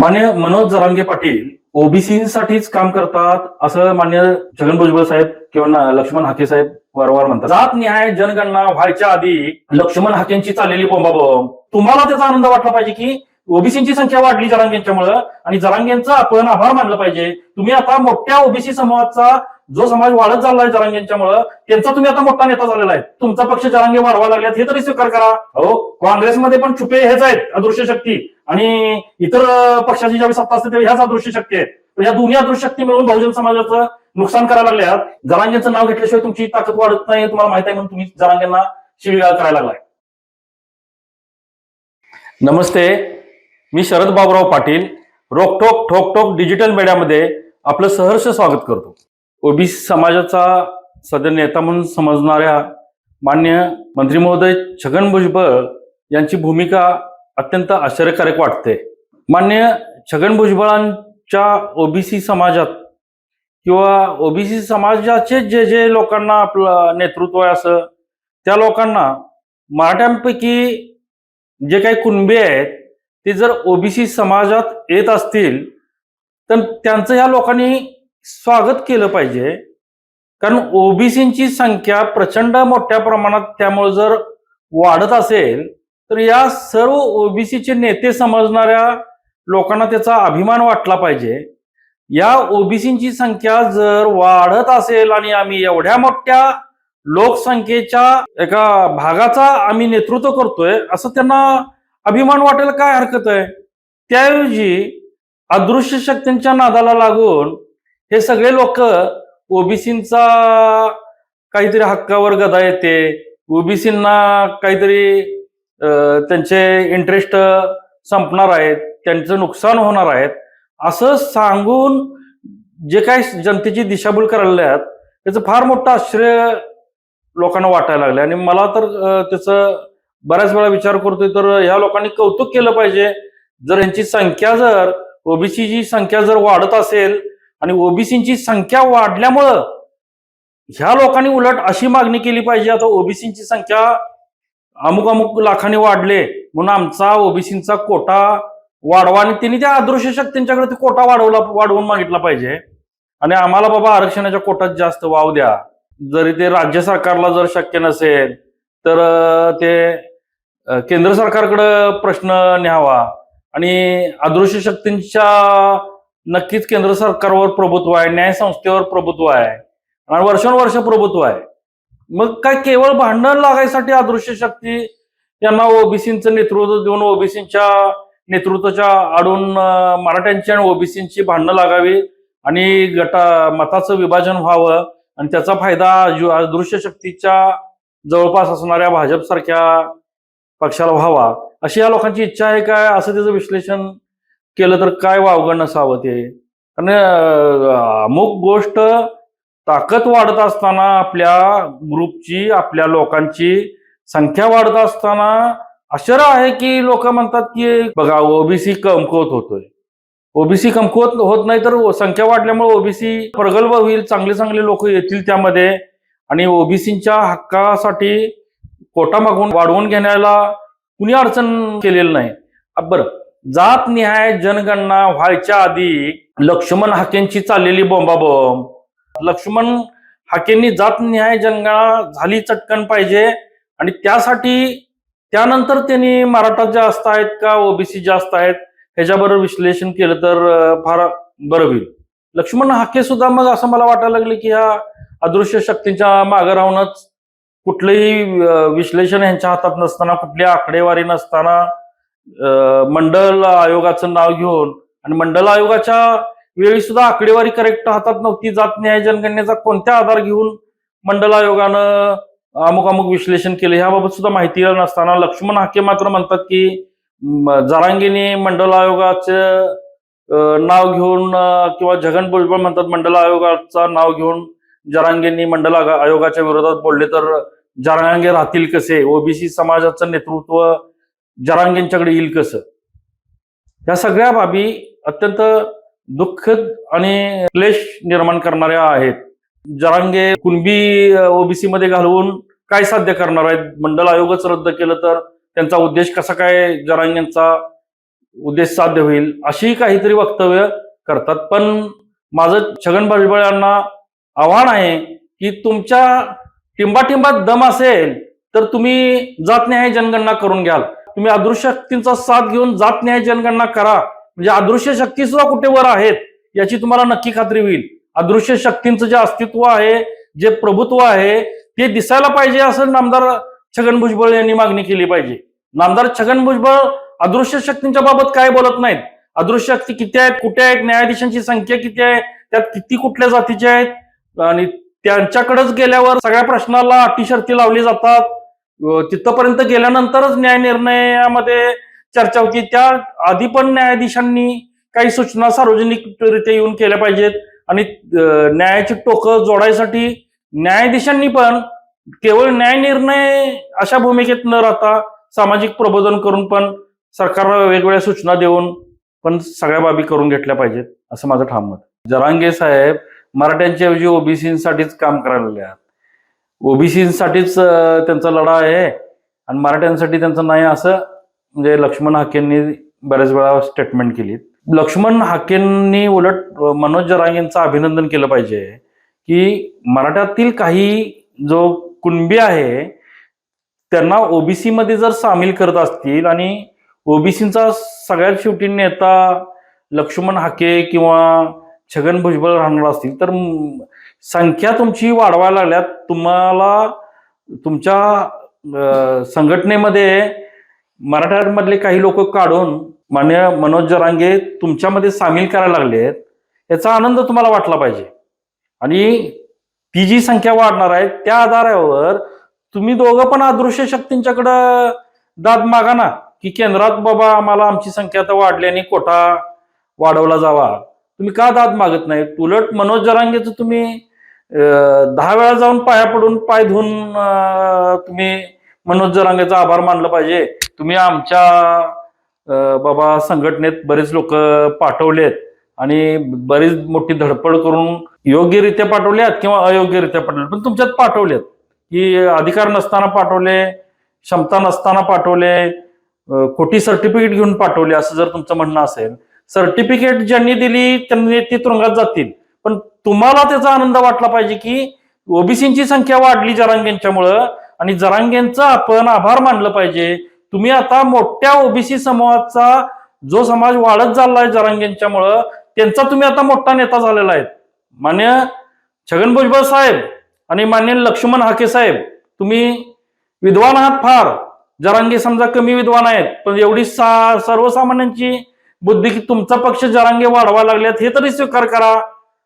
मान्य मनोज जरांगे पाटील ओबीसीसाठीच काम करतात असं मान्य छगन भुजबळ साहेब किंवा लक्ष्मण हाके साहेब वारंवार म्हणतात. जात न्याय जनगणना व्हायच्या आधी लक्ष्मण हाकेंची चाललेली बोंबाबोंब. तुम्हाला त्याचा आनंद वाटला पाहिजे की ओबीसीची संख्या वाढली जरांगेंच्यामुळं आणि जरांगेंचा आपण आभार मानलं पाहिजे. तुम्ही आता मोठ्या ओबीसी समूहाचा जो समाज वाढत चाललाय जरांगेंच्यामुळं त्यांचा तुम्ही आता मोठा नेता झालेला आहे. तुमचा पक्ष जरांगे वाढवा लागल्यात हे तरी स्वीकार करा. हो काँग्रेसमध्ये पण छुपे हेच आहेत अदृश्य शक्ती. आणि इतर पक्षाची ज्यावेळी सत्ता असते त्यावेळी ह्याच अदृश्य शक्ती आहेत. या दोन्ही अदृश्य शक्ती मिळून बहुजन समाजाचं नुकसान करायला लागल्यात. जरांगेंचं नाव घेतल्याशिवाय तुमची ताकद वाढत नाही हे तुम्हाला माहिती आहे म्हणून तुम्ही जरांगेंना शिवीगाळ करायला लागलाय. नमस्ते. मी शरद बाबुराव पाटील रोकटोक ठोकटोक डिजिटल मीडियामध्ये आपलं सहर्ष स्वागत करतो. ओबीसी समाजाचा सध्या नेता म्हणून समजणाऱ्या मान्य मंत्री महोदय छगन भुजबळ यांची भूमिका अत्यंत आश्चर्यकारक वाटते. मान्य छगन भुजबळांच्या ओबीसी समाजात किंवा ओबीसी समाजाचे जे जे लोकांना आपलं नेतृत्व आहे असं त्या लोकांना मराठ्यांपैकी जे काही कुणबे आहेत ते जर ओबीसी समाजात येत असतील तर त्यांचं या लोकांनी स्वागत केलं पाहिजे. कारण ओबीसींची संख्या प्रचंड मोठ्या प्रमाणात त्यामुळे जर वाढत असेल तर या सर्व ओबीसीचे नेते समजणाऱ्या लोकांना त्याचा अभिमान वाटला पाहिजे. या ओबीसींची संख्या जर वाढत असेल आणि आम्ही एवढ्या मोठ्या लोकसंख्येच्या एका भागाचा आम्ही नेतृत्व करतोय असं त्यांना अभिमान वाटेल काय हरकत आहे? त्याऐवजी अदृश्य शक्तींच्या नादाला लागून हे सगळे लोक ओबीसींचा काहीतरी हक्कावर गदा येते. ओबीसींना काहीतरी त्यांचे इंटरेस्ट संपणार आहेत त्यांचं नुकसान होणार आहेत. असं सांगून जे काही जनतेची दिशाभूल करायला आहेत त्याचं फार मोठं आश्चर्य लोकांना वाटायला लागलं आणि मला तर त्याचं बऱ्याच वेळा विचार करतोय तर ह्या लोकांनी कौतुक केलं पाहिजे. जर यांची संख्या जर ओबीसीची संख्या जर वाढत असेल आणि ओबीसीची संख्या वाढल्यामुळं ह्या लोकांनी उलट अशी मागणी केली पाहिजे. आता ओबीसीची संख्या अमुक अमुक लाखांनी वाढले म्हणून आमचा ओबीसीचा कोटा वाढवा आणि त्यांनी त्या अदृश्य शक्तींच्याकडे ते कोटा वाढवला वाढवून मागितला पाहिजे. आणि आम्हाला बाबा आरक्षणाच्या कोटात जास्त वाव द्या. जरी ते राज्य सरकारला जर शक्य नसेल तर ते केंद्र सरकारकडं प्रश्न न्यावा. आणि अदृश्य शक्तींच्या नक्कीच केंद्र सरकारवर प्रभुत्व आहे न्याय संस्थेवर प्रभुत्व आहे. आणि वर्षानुवर्ष प्रभुत्व आहे. मग काय केवळ भांडण लागायसाठी अदृश्य शक्ती यांना ओबीसीचं नेतृत्व देऊन ओबीसीच्या नेतृत्वाच्या आडून मराठ्यांची आणि ओबीसीची भांडणं लागावी आणि गटा मताचं विभाजन व्हावं आणि त्याचा फायदा अदृश्य शक्तीच्या जवळपास असणाऱ्या भाजप सारख्या पक्षाला व्हावा. अशी या लोकांची इच्छा आहे काय? असं त्याचं विश्लेषण केलं तर काय वावगं नसावं ते आणि अमुक गोष्ट ताकद वाढत असताना आपल्या ग्रुपची आपल्या लोकांची संख्या वाढत असताना आश्चर्य आहे की लोक म्हणतात की बघा ओबीसी कमकुवत होतोय. ओबीसी कमकुवत होत नाही तर संख्या वाढल्यामुळे ओबीसी प्रगल्भ होईल चांगले चांगले लोक येतील त्यामध्ये. आणि ओबीसीच्या हक्कासाठी कोटा मागून वाढवून घेण्याला कुणी अडचण केलेलं नाही. बरं जात निहाय जनगणना व्हायच्या आधी लक्ष्मण हाकेंची चाललेली बोंबाबोंब. लक्ष्मण हाकेंनी जात निहाय जनगणना झाली चटकन पाहिजे आणि त्यासाठी त्यानंतर त्यांनी मराठा जास्त आहेत का ओबीसी जास्त आहेत ह्याच्याबरोबर विश्लेषण केलं तर फार बरं होईल. लक्ष्मण हाके सुद्धा मग असं मला वाटायला लागले की ह्या अदृश्य शक्तींच्या मागे राहूनच कुठलंही विश्लेषण यांच्या हातात नसताना कुठली आकडेवारी नसताना मंडल आयोगाचं नाव घेऊन आणि मंडल आयोगाच्या वेळी सुद्धा आकडेवारी करेक्ट हातात नव्हती. जात न्याय जनगणनेचा कोणत्या आधार घेऊन मंडल आयोगानं अमुक अमुक विश्लेषण केले ह्याबाबत सुद्धा माहिती नसताना लक्ष्मण हाके मात्र म्हणतात की जरांगीने मंडल आयोगाचं नाव घेऊन किंवा जगन भुजबळ म्हणतात मंडल आयोगाचं नाव घेऊन जरांगेंनी मंडल आयोगाच्या विरोधात बोलले तर जरांगे राहतील कसे? ओबीसी समाजाचं नेतृत्व जरांगेंच्याकडे येईल कसं? या सगळ्या बाबी अत्यंत दुःखद आणि क्लेश निर्माण करणाऱ्या आहेत. जरांगे कुणबी ओबीसी मध्ये घालवून काय साध्य करणार आहेत? मंडल आयोगच रद्द केलं तर त्यांचा उद्देश कसा काय जरांगेंचा उद्देश साध्य होईल? अशी काहीतरी वक्तव्य करतात. पण माझं छगन भुजबळ यांना आव्हान आहे की तुमच्या टिंबाटिंबात दम असेल तर तुम्ही जात नाही जनगणना करून घ्याल. तुम्ही अदृश्य शक्तींचा साथ घेऊन जात न्याय जनगणना करा. म्हणजे अदृश्य शक्ती सुद्धा कुठे वर आहेत याची तुम्हाला नक्की खात्री होईल. अदृश्य शक्तींचं जे अस्तित्व आहे जे प्रभुत्व आहे ते दिसायला पाहिजे असं नामदार छगन भुजबळ यांनी मागणी केली पाहिजे. नामदार छगन भुजबळ अदृश्य शक्तींच्या बाबत काय बोलत नाहीत? अदृश्य शक्ती किती आहेत कुठे आहेत न्यायाधीशांची संख्या किती आहे त्यात किती कुठल्या जातीचे आहेत? आणि त्यांच्याकडेच गेल्यावर सगळ्या प्रश्नाला अटी शर्ती लावली जातात. तिथपर्यंत गेल्यानंतरच न्याय निर्णयामध्ये चर्चा होती. त्या आधी पण न्यायाधीशांनी काही सूचना सार्वजनिकरित्या येऊन केल्या पाहिजेत आणि न्यायाची टोकं जोडायसाठी न्यायाधीशांनी पण केवळ न्याय निर्णय अशा भूमिकेत न राहता सामाजिक प्रबोधन करून पण सरकारला वेगवेगळ्या सूचना देऊन पण सगळ्या बाबी करून घेतल्या पाहिजेत असं माझं ठाम मत जरांगे साहेब मराठ्यांच्या ऐवजी ओबीसीसाठीच काम करायला लागले ओबीसीसाठीच त्यांचा लढा आहे आणि मराठ्यांसाठी त्यांचं नाही असं म्हणजे लक्ष्मण हाकेंनी बऱ्याच वेळा स्टेटमेंट केली लक्ष्मण हाकेंनी उलट मनोज जरांगेंचं अभिनंदन केलं पाहिजे की मराठ्यातील काही जो कुणबी आहे त्यांना ओबीसीमध्ये जर सामील करत असतील आणि ओबीसीचा सगळ्यात शेवटी नेता लक्ष्मण हाके किंवा छगन भुजबळ राहणार असतील तर संख्या तुमची वाढवायला लागल्यात. तुम्हाला तुमच्या संघटनेमध्ये मराठ्यांमधले काही लोक काढून मान्य मनोज जरांगे तुमच्यामध्ये सामील करायला लागलेत याचा आनंद तुम्हाला वाटला पाहिजे. आणि ती जी संख्या वाढणार आहे त्या आधारावर तुम्ही दोघं पण अदृश्य शक्तींच्याकडं दाद मागा ना की केंद्रात बाबा आम्हाला आमची संख्या आता वाढली आणि कोटा वाढवला जावा. तुम्ही का दाद मागत नाही? उलट मनोज जरांगेचं तुम्ही दहा वेळा जाऊन पाया पडून पाय धुवून तुम्ही मनोज जरांगेचा आभार मानलं पाहिजे. तुम्ही आमच्या बाबा संघटनेत बरेच लोक पाठवलेत आणि बरीच मोठी धडपड करून योग्यरित्या पाठवल्यात किंवा अयोग्यरित्या पाठवल्यात. पण तुमच्यात पाठवलेत की अधिकार नसताना पाठवले क्षमता नसताना पाठवले खोटी सर्टिफिकेट घेऊन पाठवले असं जर तुमचं म्हणणं असेल सर्टिफिकेट ज्यांनी दिली त्यांनी ती तुरुंगात जातील. पण तुम्हाला त्याचा आनंद वाटला पाहिजे की ओबीसींची संख्या वाढली जरांगेंच्यामुळं आणि जरांगेंचा आपण आभार मानलं पाहिजे. तुम्ही आता मोठ्या ओबीसी समूहाचा जो समाज वाढत चाललाय जरांगेंच्यामुळं त्यांचा तुम्ही आता मोठा नेता झालेला आहे. मान्य छगन भुजबळ साहेब आणि मान्य लक्ष्मण हाके साहेब तुम्ही विद्वान आहात फार. जरांगे समजा कमी विद्वान आहेत पण एवढी सा सर्वसामान्यांची बुद्धी की तुमचा पक्ष जरांगे वाढवा लागल्यात हे तरी स्वीकार करा.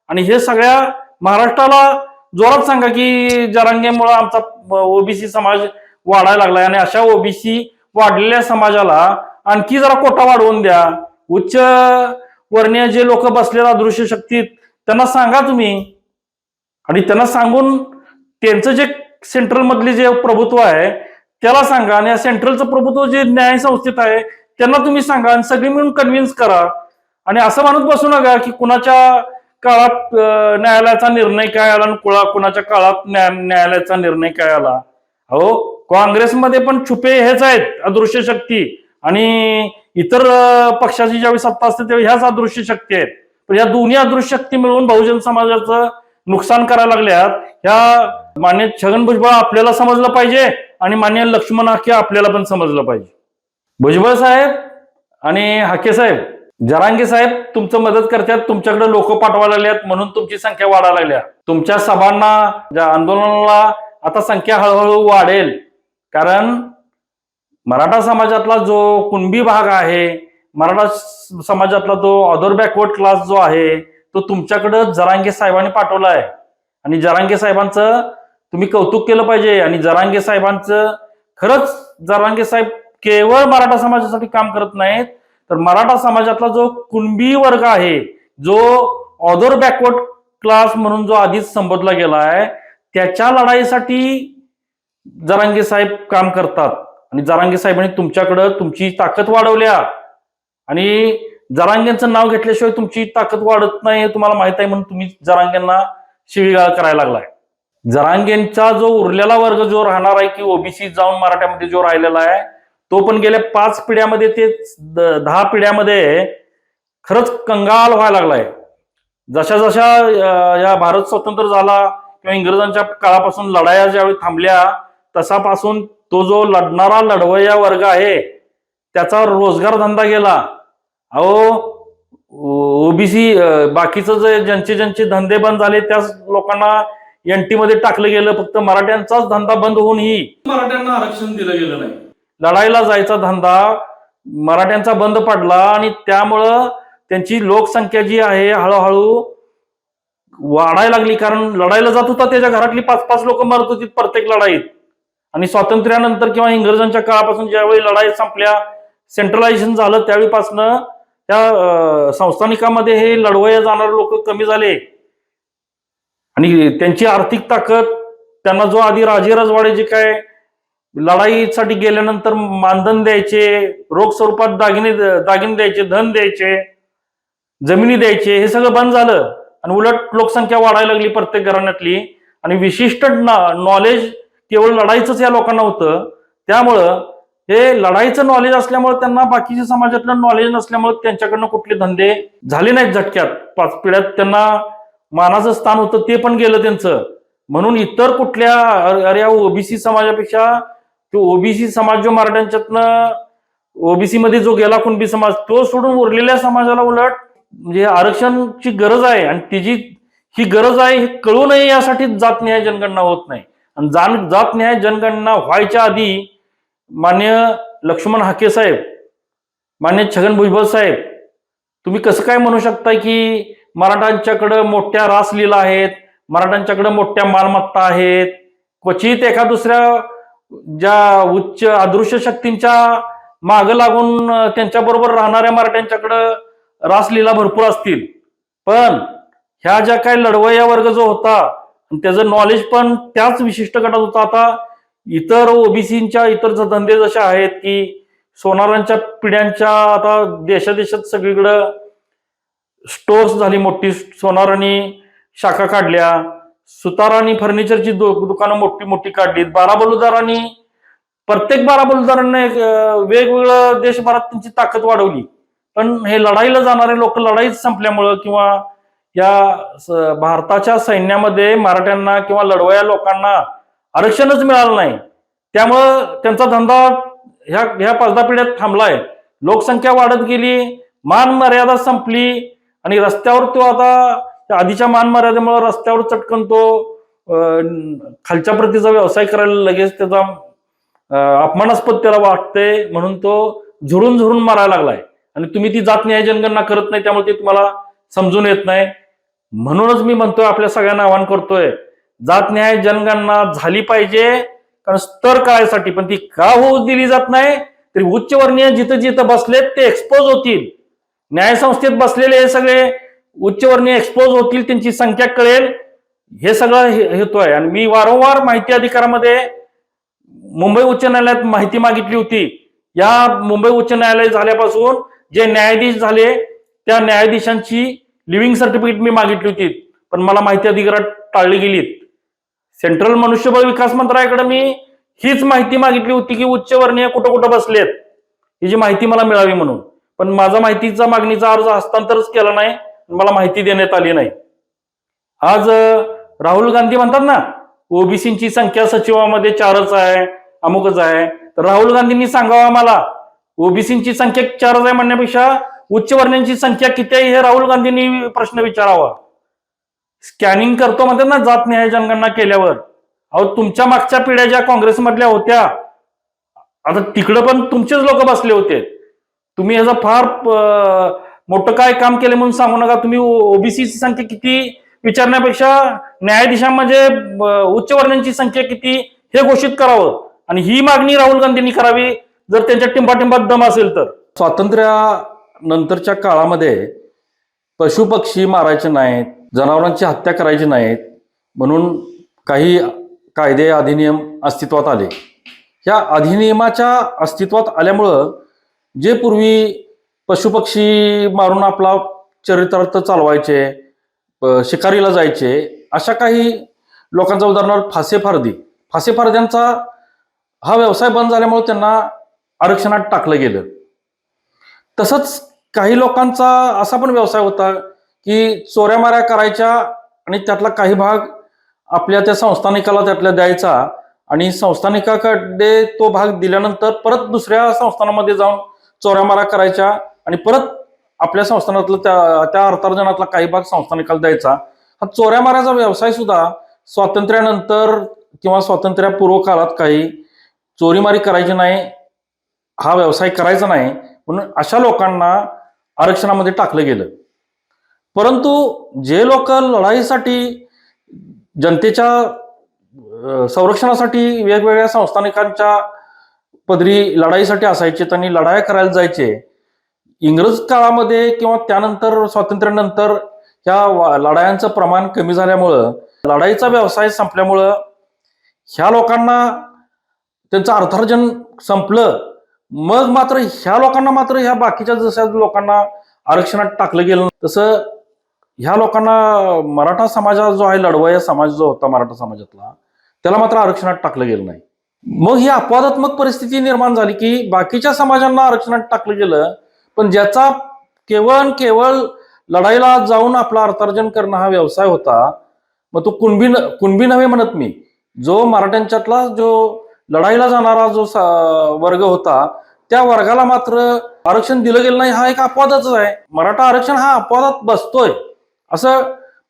आणि हे सगळ्या महाराष्ट्राला जोरात सांगा की जरांगेमुळे आमचा ओबीसी समाज वाढायला लागलाय आणि अशा ओबीसी वाढलेल्या समाजाला आणखी जरा कोटा वाढवून द्या. उच्च वर्णीय जे लोक बसलेले अदृश्य शक्तीत त्यांना सांगा तुम्ही. आणि त्यांना सांगून त्यांचं जे सेंट्रल मधले जे प्रभुत्व आहे त्याला सांगा. आणि या सेंट्रलचं प्रभुत्व जे न्याय संस्थेत आहे त्यांना तुम्ही सांगा. आणि सगळी मिळून कन्व्हिन्स करा. आणि असं म्हणत बसू नका की कुणाच्या काळात न्यायालयाचा निर्णय काय आला आणि कुळा कुणाच्या काळात न्याय न्यायालयाचा निर्णय काय आला? हो काँग्रेसमध्ये पण छुपे हेच आहेत अदृश्य शक्ती. आणि इतर पक्षाची ज्यावेळी सत्ता असते त्यावेळी ह्याच अदृश्य शक्ती आहेत. पण या दोन्ही अदृश्य शक्ती मिळून बहुजन समाजाचं नुकसान करायला लागल्यात. ह्या मान्य छगन भुजबळ आपल्याला समजलं पाहिजे आणि मान्य लक्ष्मण हाके आपल्याला पण समजलं पाहिजे. भुजबळ साहेब आणि हाके साहेब जरांगे साहेब तुमचं मदत करतात तुमच्याकडे लोक पाठवायला लागल्यात म्हणून तुमची संख्या वाढायला लागल्या तुमच्या सभांना ज्या आंदोलनाला आता संख्या हळूहळू वाढेल. कारण मराठा समाजातला जो कुणबी भाग आहे मराठा समाजातला जो अदर बॅकवर्ड क्लास जो आहे तो तुमच्याकडं जरांगे साहेबांनी पाठवला आहे. आणि जरांगे साहेबांचं तुम्ही कौतुक केलं पाहिजे. आणि जरांगे साहेबांचं खरंच जरांगे साहेब केवळ मराठा समाजासाठी काम करत नाहीत तर मराठा समाजातला जो कुणबी वर्ग आहे जो ऑदर बॅकवर्ड क्लास म्हणून जो आधीच संबोधला गेला आहे त्याच्या लढाईसाठी जरांगे साहेब काम करतात. आणि जरांगे साहेबांनी तुमच्याकडं तुमची ताकद वाढवल्या. आणि जरांगेंचं नाव घेतल्याशिवाय तुमची ताकद वाढत नाही हे तुम्हाला माहीत आहे म्हणून तुम्ही जरांगेंना शिवीगाळ करायला लागलाय. जरांगेंचा जो उरलेला वर्ग जो राहणार आहे की ओबीसी जाऊन मराठ्यामध्ये जो राहिलेला आहे तो पण गेल्या पाच पिढ्यामध्ये ते दहा पिढ्यामध्ये खरंच कंगाल व्हायला लागलाय जशा जशा या भारत स्वतंत्र झाला किंवा इंग्रजांच्या काळापासून लढाया ज्यावेळी थांबल्या तसापासून तो जो लढणारा लढवय्या वर्ग आहे त्याचा रोजगार धंदा गेला अहो ओबीसी बाकीचं जे ज्यांचे ज्यांचे धंदे बंद झाले त्याच लोकांना एनटी मध्ये टाकलं गेलं फक्त मराठ्यांचाच धंदा बंद होऊन ही मराठ्यांना आरक्षण दिलं गेलं नाही लढाईला जायचा धंदा मराठ्यांचा बंद पडला आणि त्यामुळं त्यांची लोकसंख्या जी आहे हळूहळू वाढायला लागली. कारण लढायला जात होता त्याच्या घरातली पाच पाच लोक मरत होती प्रत्येक लढाईत. आणि स्वातंत्र्यानंतर किंवा इंग्रजांच्या काळापासून ज्यावेळी लढाई संपल्या सेंट्रलायझेशन झालं त्यावेळीपासनं त्या संस्थानिकामध्ये हे लढवया जाणारे लोक कमी झाले. आणि त्यांची आर्थिक ताकद त्यांना जो आधी राजे राजवाडे जे काय लढाईसाठी गेल्यानंतर मानधन द्यायचे रोख स्वरूपात दागिने दागिने द्यायचे धन द्यायचे जमिनी द्यायचे हे सगळं बंद झालं. आणि उलट लोकसंख्या वाढायला लागली प्रत्येक घराण्यातली. आणि विशिष्ट नॉलेज केवळ लढाईचंच या लोकांना होतं. त्यामुळं हे लढाईचं नॉलेज असल्यामुळे त्यांना बाकीच्या समाजातलं नॉलेज नसल्यामुळे त्यांच्याकडनं कुठले धंदे झाले नाहीत झटक्यात. पाच पिढ्यात त्यांना मानाचं स्थान होतं ते पण गेलं त्यांचं. म्हणून इतर कुठल्या अरे ओबीसी समाजापेक्षा तो ओबीसी समाज जो मराठ्यांच्यातनं ओबीसी मध्ये जो गेला कुणबी समाज तो सोडून उरलेल्या समाजाला उलट म्हणजे आरक्षणची गरज आहे आणि तिची ही गरज आहे हे कळू नये यासाठी न्याय जनगणना होत नाही. आणि जाण न्याय जनगणना व्हायच्या आधी मान्य लक्ष्मण हाके साहेब मान्य छगन भुजबळ साहेब तुम्ही कसं काय म्हणू शकता की मराठ्यांच्याकडं मोठ्या रासलीला आहेत मराठांच्याकडं मोठ्या मालमत्ता आहेत क्वचित एका दुसऱ्या ज्या उच्च अदृश्य शक्तींच्या माग लागून त्यांच्याबरोबर राहणाऱ्या मराठ्यांच्याकडं रासलीला भरपूर असतील. पण ह्या ज्या काही लढवया वर्ग जो होता त्याचं नॉलेज पण त्याच विशिष्ट गटात होता. आता इतर ओबीसीच्या इतर धंदे जसे आहेत की सोनारांच्या पिढ्यांच्या आता देशादेशात सगळीकडं स्टोर्स झाली मोठी. सोनारांनी शाखा काढल्या. सुतारांनी फर्निचरची दु- दुकानं मोठी मोठी काढलीत. बारा बलुदारांनी प्रत्येक बाराबलुदारांना एक वेगवेगळं देशभरात त्यांची ताकद वाढवली. पण हे लढाईला जाणारे लोक लढाईच संपल्यामुळं किंवा या भारताच्या सैन्यामध्ये मराठ्यांना किंवा लढवया लोकांना आरक्षणच मिळालं नाही. त्यामुळं त्यांचा धंदा ह्या ह्या पाच दहा पिढ्यात थांबलाय. लोकसंख्या वाढत गेली मान मर्यादा संपली आणि रस्त्यावर तो आता त्या आधीच्या मान मर्यादेमुळे रस्त्यावर चटकन तो खालच्या प्रतीचा व्यवसाय करायला लगेच त्याचा अपमानास्पद त्याला वाटते म्हणून तो झुरून झुरून मारायला लागलाय. आणि तुम्ही ती जात न्याय जनगणना करत नाही त्यामुळे ते तुम्हाला समजून येत नाही. म्हणूनच मी म्हणतोय आपल्या सगळ्यांना आवाहन करतोय जात न्याय जनगणना झाली पाहिजे कारण स्तर काळासाठी पण ती का होऊ दिली जात नाही तरी उच्चवर्णीय जिथं जिथं बसलेत ते एक्सपोज होतील. न्यायसंस्थेत बसलेले हे सगळे उच्चवर्णीय एक्सपोज होतील त्यांची संख्या कळेल. हे सगळं हे- हेतू आहे. आणि मी वारंवार माहिती अधिकारामध्ये मुंबई उच्च न्यायालयात माहिती मागितली होती. या मुंबई उच्च न्यायालय झाल्यापासून जे न्यायाधीश झाले त्या न्यायाधीशांची लिव्हिंग सर्टिफिकेट मी मागितली होती. पण मला माहिती अधिकारात टाळली गेलीत. सेंट्रल मनुष्यबळ विकास मंत्रालयाकडे मी हीच माहिती मागितली होती की उच्चवर्णीय कुठं कुठं बसलेत. ही जी माहिती मला मिळावी म्हणून. पण माझा माहितीचा मागणीचा अर्ज हस्तांतरच केला नाही. मला माहिती देण्यात आली नाही. आज राहुल गांधी म्हणतात ना ओबीसीची संख्या सचिवामध्ये चारच आहे अमुकच आहे. तर राहुल गांधींनी सांगावं आम्हाला ओबीसीची संख्या चारच आहे म्हणण्यापेक्षा उच्चवर्णीयांची संख्या किती आहे हे राहुल गांधींनी प्रश्न विचारावा. स्कॅनिंग करतो म्हणतात ना जात न्याय जनगणना केल्यावर. अहो तुमच्या मागच्या पिढ्या ज्या काँग्रेसमधल्या होत्या आता तिकडं पण तुमचेच लोक बसले होते. तुम्ही ह्याचा फार मोठं काय काम केलं म्हणून सांगू नका. तुम्ही ओबीसीची संख्या किती विचारण्यापेक्षा न्यायाधीशांमध्ये उच्च वर्णांची संख्या किती हे घोषित करावं. आणि ही मागणी राहुल गांधींनी करावी. जर त्यांच्या टिंबाटिंबात दम असेल तर. स्वातंत्र्यानंतरच्या काळामध्ये पशुपक्षी मारायचे नाहीत जनावरांची हत्या करायची नाहीत म्हणून काही कायदे अधिनियम अस्तित्वात आले. या अधिनियमाच्या अस्तित्वात आल्यामुळं जे पूर्वी पशुपक्षी मारून आपला चरितार्थ चालवायचे शिकारीला जायचे अशा काही लोकांचा उदाहरणार्थ फासेफारदी फासेफारद्यांचा हा व्यवसाय बंद झाल्यामुळे त्यांना आरक्षणात टाकलं गेलं. तसंच काही लोकांचा असा पण व्यवसाय होता की चोऱ्यामाऱ्या करायच्या आणि त्यातला काही भाग आपल्या त्या संस्थानिकाला त्यातल्या द्यायचा आणि संस्थानिकाकडे तो भाग दिल्यानंतर परत दुसऱ्या संस्थानामध्ये जाऊन चोऱ्यामाऱ्या करायच्या आणि परत आपल्या संस्थानातलं त्या त्या अर्थार्जनातला काही भाग संस्थानिकाला द्यायचा. हा चोऱ्यामाऱ्याचा व्यवसाय सुद्धा स्वातंत्र्यानंतर किंवा स्वातंत्र्यापूर्व काळात काही चोरीमारी करायची नाही हा व्यवसाय करायचा नाही म्हणून अशा लोकांना आरक्षणामध्ये टाकलं गेलं. परंतु जे लोक लढाईसाठी जनतेच्या संरक्षणासाठी वेगवेगळ्या संस्थानिकांच्या पदरी लढाईसाठी असायचे त्यांनी लढाया करायला जायचे इंग्रज काळामध्ये किंवा त्यानंतर स्वातंत्र्यानंतर ह्या लढायांचं प्रमाण कमी झाल्यामुळं लढाईचा व्यवसाय संपल्यामुळं ह्या लोकांना त्यांचं अर्थार्जन संपलं. मग मात्र ह्या लोकांना मात्र ह्या बाकीच्या जशा लोकांना आरक्षणात टाकलं गेलं तसं ह्या लोकांना मराठा समाजा जो आहे लढवया समाज जो होता मराठा समाजातला त्याला मात्र आरक्षणात टाकलं गेलं नाही. मग ही अपवादात्मक परिस्थिती निर्माण झाली की बाकीच्या समाजांना आरक्षणात टाकलं गेलं पण ज्याचा केवळ आणि केवळ लढाईला जाऊन आपला अर्थार्जन करणं हा व्यवसाय होता मग तो कुणबी न- कुणबी नव्हे म्हणत मी. जो मराठ्यांच्यातला जो लढाईला जाणारा जो वर्ग होता त्या वर्गाला मात्र आरक्षण दिलं गेलं नाही हा एक अपवादच आहे. मराठा आरक्षण हा अपवादात बसतोय असं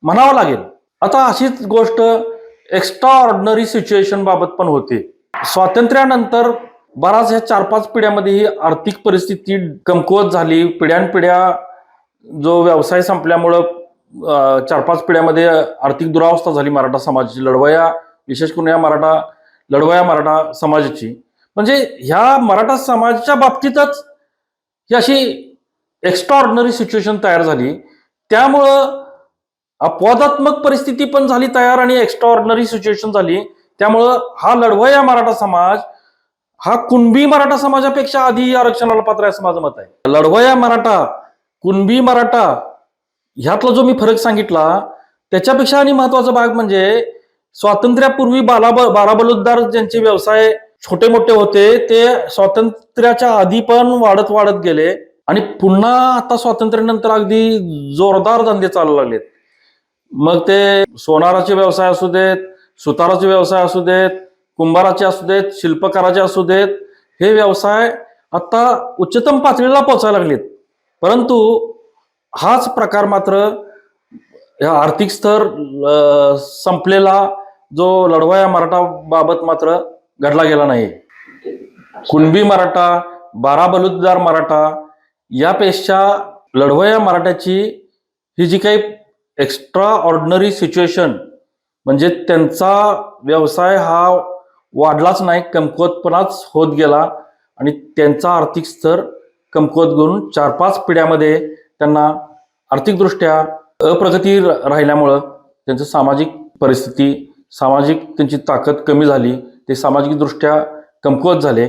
म्हणावं लागेल. आता अशीच गोष्ट एक्स्ट्रा ऑर्डिनरी सिच्युएशन बाबत पण होते. स्वातंत्र्यानंतर बराच ह्या चार पाच पिढ्यामध्ये ही आर्थिक परिस्थिती कमकुवत झाली. पिढ्यानपिढ्या जो व्यवसाय संपल्यामुळं चार पाच पिढ्यामध्ये आर्थिक दुरावस्था झाली मराठा समाजाची लढवया विशेष करून या मराठा लढवया मराठा समाजाची. म्हणजे ह्या मराठा समाजाच्या बाबतीतच ही अशी एक्स्ट्राऑर्डनरी सिच्युएशन तयार झाली. त्यामुळं अपवादात्मक परिस्थिती पण झाली तयार आणि एक्स्ट्राऑर्डनरी सिच्युएशन झाली. त्यामुळं हा लढवया मराठा समाज हा कुणबी मराठा समाजापेक्षा आधी आरक्षणाला पात्र आहे असं माझं मत आहे. लढवया मराठा कुणबी मराठा ह्यातला जो मी फरक सांगितला त्याच्यापेक्षा आणि महत्त्वाचा भाग म्हणजे स्वातंत्र्यापूर्वी बाला बारा ज्यांचे व्यवसाय छोटे मोठे होते ते स्वातंत्र्याच्या आधी पण वाढत वाढत गेले आणि पुन्हा आता स्वातंत्र्यानंतर अगदी जोरदार धंदे चालू लागलेत. मग ते सोनाराचे व्यवसाय असू देत सुताराचे व्यवसाय असू देत कुंभाराचे असू देत शिल्पकाराचे असू देत हे व्यवसाय आता उच्चतम पातळीला पोहोचायला लागलेत. परंतु हाच प्रकार मात्र ह्या आर्थिक स्तर संपलेला जो लढवया मराठा बाबत मात्र घडला गेला नाही. कुणबी मराठा बारा बलुतदार मराठा यापेक्षा लढवया मराठ्याची ही जी काही एक्स्ट्रा ऑर्डिनरी सिच्युएशन म्हणजे त्यांचा व्यवसाय हा वाढलाच नाही कमकुवतपणाच होत गेला आणि त्यांचा आर्थिक स्तर कमकुवत घेऊन चार पाच पिढ्यामध्ये त्यांना आर्थिकदृष्ट्या अप्रगती र- राहिल्यामुळं त्यांचं सामाजिक परिस्थिती सामाजिक त्यांची ताकद कमी झाली ते सामाजिकदृष्ट्या कमकुवत झाले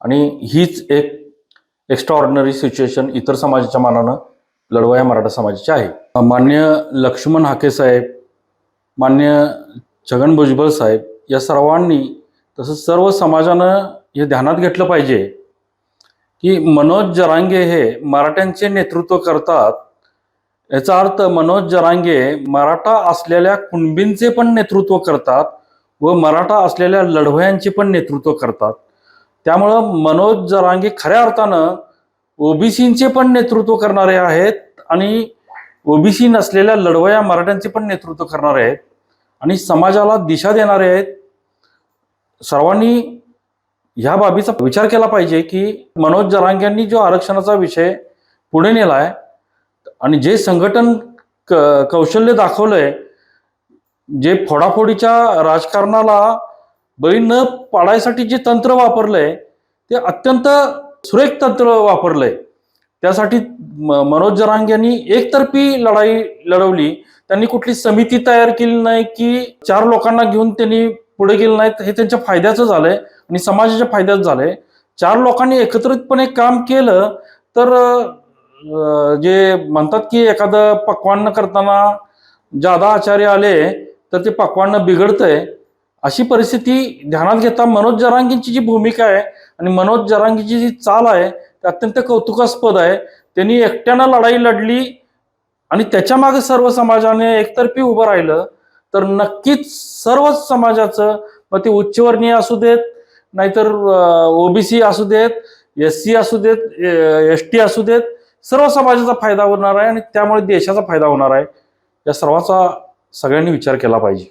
आणि हीच एक एक्स्ट्राऑर्डिनरी सिच्युएशन इतर समाजाच्या मानानं लढवया मराठा समाजाची आहे. मान्य लक्ष्मण हाके साहेब मान्य छगन भुजबळ साहेब या सर्वांनी तसंच सर्व समाजानं हे ध्यानात घेतलं पाहिजे की मनोज जरांगे हे मराठ्यांचे नेतृत्व करतात. याचा अर्थ मनोज जरांगे मराठा असलेल्या कुणबींचे पण नेतृत्व करतात व मराठा असलेल्या लढवयांचे पण नेतृत्व करतात. त्यामुळं मनोज जरांगे खऱ्या अर्थानं ओबीसींचे पण नेतृत्व करणारे आहेत आणि ओबीसी नसलेल्या लढवया मराठ्यांचे पण नेतृत्व करणारे आहेत आणि समाजाला दिशा देणारे आहेत. सर्वांनी ह्या बाबीचा विचार केला पाहिजे की मनोज जरांगे यांनी जो आरक्षणाचा विषय पुढे नेलाय आणि जे संघटन क- कौशल्य दाखवलंय जे फोडाफोडीच्या राजकारणाला बळी न पाडायसाठी जे तंत्र वापरलंय ते अत्यंत सुरेख तंत्र वापरलंय. त्यासाठी म- मनोज जरांग यांनी एकतर्फी लढाई लढवली. त्यांनी कुठली समिती तयार केली नाही की चार लोकांना घेऊन त्यांनी पुढे गेले नाहीत हे त्यांच्या फायद्याचं झालंय आणि समाजाच्या फायद्याचं झालंय. चार लोकांनी एकत्रितपणे काम केलं तर जे म्हणतात की एखादं पक्वान्न करताना जादा आचार्य आले तर ते पक्वान्न बिघडतंय. अशी परिस्थिती ध्यानात घेता मनोज जरांगींची जी भूमिका आहे आणि मनोज जरांगीची जी चाल आहे ती अत्यंत कौतुकास्पद आहे. त्यांनी एकट्यानं लढाई लढली आणि त्याच्यामागे सर्व समाजाने एकतर्फी उभं राहिलं. तर नक्कीच सर्वच समाजाचं मग ते उच्चवर्णीय असू देत नाहीतर ओबीसी असू देत एस सी असू देत एस टी असू देत सर्व समाजाचा फायदा होणार आहे आणि त्यामुळे देशाचा फायदा होणार आहे. या सर्वाचा सगळ्यांनी विचार केला पाहिजे.